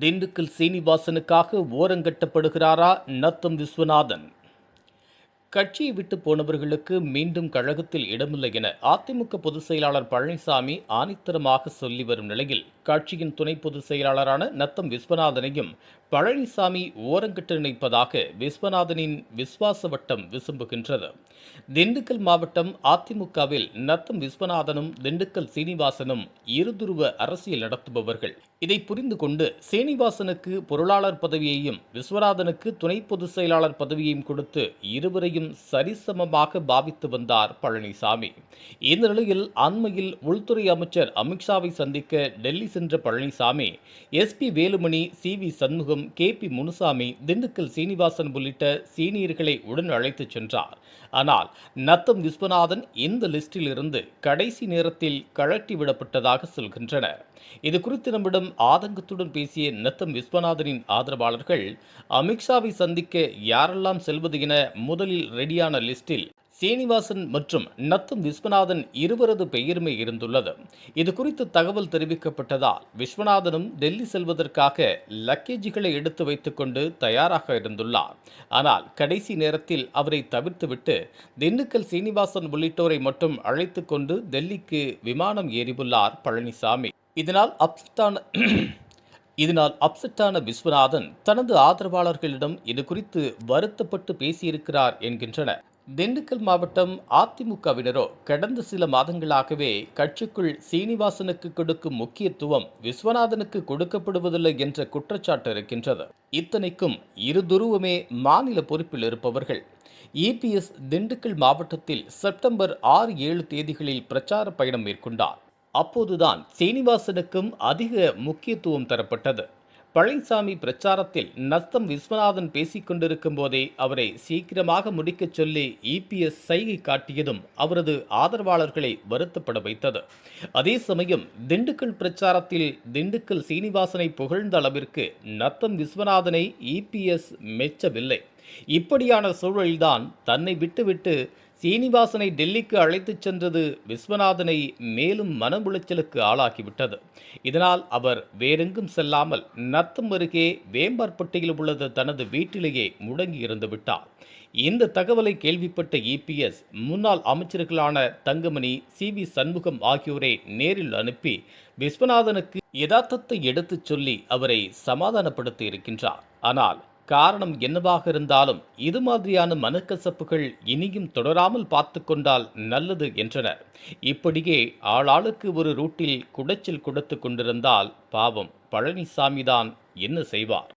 திண்டுக்கல் சீனிவாசனுக்காக ஓரங்கட்டப்படுகிறாரா நத்தம் விஸ்வநாதன். கட்சியை விட்டு போனவர்களுக்கு மீண்டும் கழகத்தில் இடமில்லை என அதிமுக பொதுச் செயலாளர் பழனிசாமி ஆணித்தரமாக சொல்லி வரும் நிலையில் கட்சியின் துணை பொதுச் செயலாளரான நத்தம் விஸ்வநாதனையும் பழனிசாமி ஓரங்கட்டு நினைப்பதாக விஸ்வநாதனின் விஸ்வாச வட்டம் விசும்புகின்றது. திண்டுக்கல் மாவட்டம் அதிமுகவில் நத்தம் விஸ்வநாதனும் திண்டுக்கல் சீனிவாசனும் இருதுருவ அரசியல் நடத்துபவர்கள். இதை புரிந்து கொண்டு சீனிவாசனுக்கு பொருளாளர் பதவியையும் விஸ்வநாதனுக்கு துணை பொதுச் செயலாளர் பதவியையும் கொடுத்து இருவரையும் சரிசமமாக பாவித்து வந்தார் பழனிசாமி. இந்த நிலையில் அண்மையில் உள்துறை அமைச்சர் அமித்ஷாவை சந்திக்க டெல்லி சென்ற Palaniswami SP Velumani C V Shanmugam K P Munusamy Dindigul Srinivasan உள்ளிட்ட சீனியர்களை உடன் அழைத்துச் சென்றார். ஆனால் நத்தம் விஸ்வநாதன் இந்த லிஸ்டில் இருந்து கடைசி நேரத்தில் கழட்டிவிடப்பட்டதாக சொல்கின்றனர் இது குறித்து நம்மிடம் ஆதங்கத்துடன் பேசிய நத்தம் விஸ்வநாதனின் ஆதரவாளர்கள் அமித்ஷாவை சந்திக்க யாரெல்லாம் செல்வது என முதலில் ரெடியான லிஸ்டில் சீனிவாசன் மற்றும் நத்தம் விஸ்வநாதன் இருவரது பெயருமே இருந்துள்ளது. இது குறித்து தகவல் தெரிவிக்கப்பட்டதால் விஸ்வநாதனும் டெல்லி செல்வதற்காக லக்கேஜுகளை எடுத்து வைத்துக்கொண்டு தயாராக இருந்துள்ளார். ஆனால் கடைசி நேரத்தில் அவரை தவிர்த்துவிட்டு திண்டுக்கல் சீனிவாசன் உள்ளிட்டோரை மட்டும் அழைத்து கொண்டு டெல்லிக்கு விமானம் ஏறியுள்ளார் பழனிசாமி. இதனால் அப்செட்டான இதனால் அப்செட்டான விஸ்வநாதன் தனது ஆதரவாளர்களிடம் இது குறித்து வருத்தப்பட்டு பேசியிருக்கிறார் என்கின்றனர் திண்டுக்கல் மாவட்டம் அதிமுகவினரோ கடந்த சில மாதங்களாகவே கட்சிக்குள் சீனிவாசனுக்கு கொடுக்கும் முக்கியத்துவம் விஸ்வநாதனுக்கு கொடுக்கப்படுவதில்லை என்ற குற்றச்சாட்டு இருக்கின்றது. இத்தனைக்கும் இருதுருவமே மாநில பொறுப்பில் இருப்பவர்கள். இபிஎஸ் திண்டுக்கல் மாவட்டத்தில் செப்டம்பர் ஆறு ஏழு தேதிகளில் பிரச்சார பயணம் மேற்கொண்டார். அப்போதுதான் சீனிவாசனுக்கும் அதிக முக்கியத்துவம் தரப்பட்டது. பழனிசாமி பிரச்சாரத்தில் நஸ்தம் விஸ்வநாதன் பேசிக் கொண்டிருக்கும் போதே அவரை சீக்கிரமாக முடிக்கச் சொல்லி இபிஎஸ் சைகை காட்டியதும் அவரது ஆதரவாளர்களை வருத்தப்பட வைத்தது. அதே சமயம் திண்டுக்கல் பிரச்சாரத்தில் திண்டுக்கல் சீனிவாசனை புகழ்ந்த அளவிற்கு நத்தம் விஸ்வநாதனை இபிஎஸ் மெச்சவில்லை. இப்படியான சூழலில்தான் தன்னை விட்டுவிட்டு சீனிவாசனை டெல்லிக்கு அழைத்துச் சென்றது விஸ்வநாதனை மேலும் மன உளைச்சலுக்கு ஆளாக்கிவிட்டது இதனால் அவர் வேறெங்கும் செல்லாமல் நத்தம் அருகே வேம்பார்பட்டியில் உள்ளது தனது வீட்டிலேயே முடங்கி இருந்து விட்டார். இந்த தகவலை கேள்விப்பட்ட இபிஎஸ் முன்னாள் அமைச்சர்களான தங்கமணி சி வி சண்முகம் ஆகியோரை நேரில் அனுப்பி விஸ்வநாதனுக்கு யதார்த்தத்தை எடுத்துச் சொல்லி அவரை சமாதானப்படுத்தி இருக்கின்றார். ஆனால் காரணம் என்னவாக இருந்தாலும் இது மாதிரியான மனக்கசப்புகள் இனியும் தொடராமல் பார்த்து கொண்டால் நல்லது என்றனர் இப்படியே ஆளாளுக்கு ஒரு ரூட்டில் குடைச்சல் கொடுத்து கொண்டிருந்தால் பாவம் பழனிசாமிதான் என்ன செய்வார்?